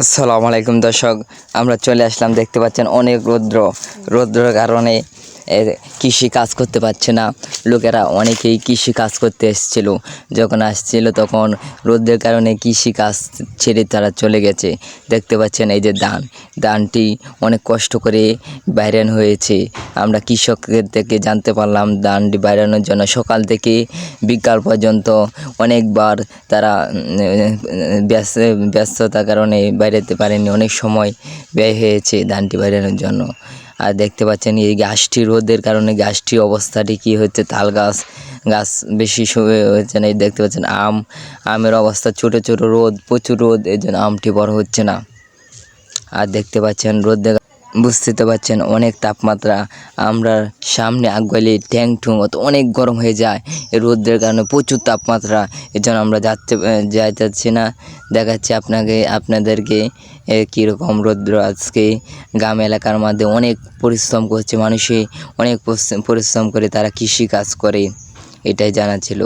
আসসালামু আলাইকুম দর্শক, আমরা চলে আসলাম, দেখতে পাচ্ছেন অনেক রৌদ্র। রৌদ্রের কারণে কৃষি কাজ করতে পারছে না। লোকেরা অনেকেই কৃষি কাজ করতে এসেছিল। যখন আসছিল তখন রৌদ্রের কারণে কৃষি কাজ ছেড়ে তারা চলে গেছে। দেখতে পাচ্ছেন এই যে ধান। ধানটি অনেক কষ্ট করে বাইরেন হয়েছে। আমরা কৃষকদের থেকে জানতে পারলাম ধানটি বাইরানোর জন্য সকাল থেকে বিকাল পর্যন্ত অনেকবার তারা ব্যস্ত ব্যস্ততার কারণে বাইরেতে পারেনি। অনেক সময় ব্যয় হয়েছে ধানটি বাইরানোর জন্য। আর দেখতে পাচ্ছেন এই গাছটি রোদের কারণে, গাছটির অবস্থাটি কী হচ্ছে? তাল গাছ গাছ বেশি হচ্ছে না, এই দেখতে পাচ্ছেন আম, আমের অবস্থা ছোটো ছোটো রোদ, প্রচুর রোদ এই জন্য আমটি বড় হচ্ছে না। আর দেখতে পাচ্ছেন রোদ বুঝতে তো পারছেন, অনেক তাপমাত্রা আমরা সামনে আগুয়ালে ট্যাং টুং অত অনেক গরম হয়ে যায়। এই কারণে প্রচুর তাপমাত্রা এর জন্য আমরা যাচ্ছে যাইতেছি না। দেখাচ্ছি আপনাকে, আপনাদেরকে কীরকম রৌদ্র আজকে। গ্রাম এলাকার মধ্যে অনেক পরিশ্রম করছে মানুষে, অনেক পরিশ্রম করে তারা কৃষি কাজ করে। এটাই জানা ছিল।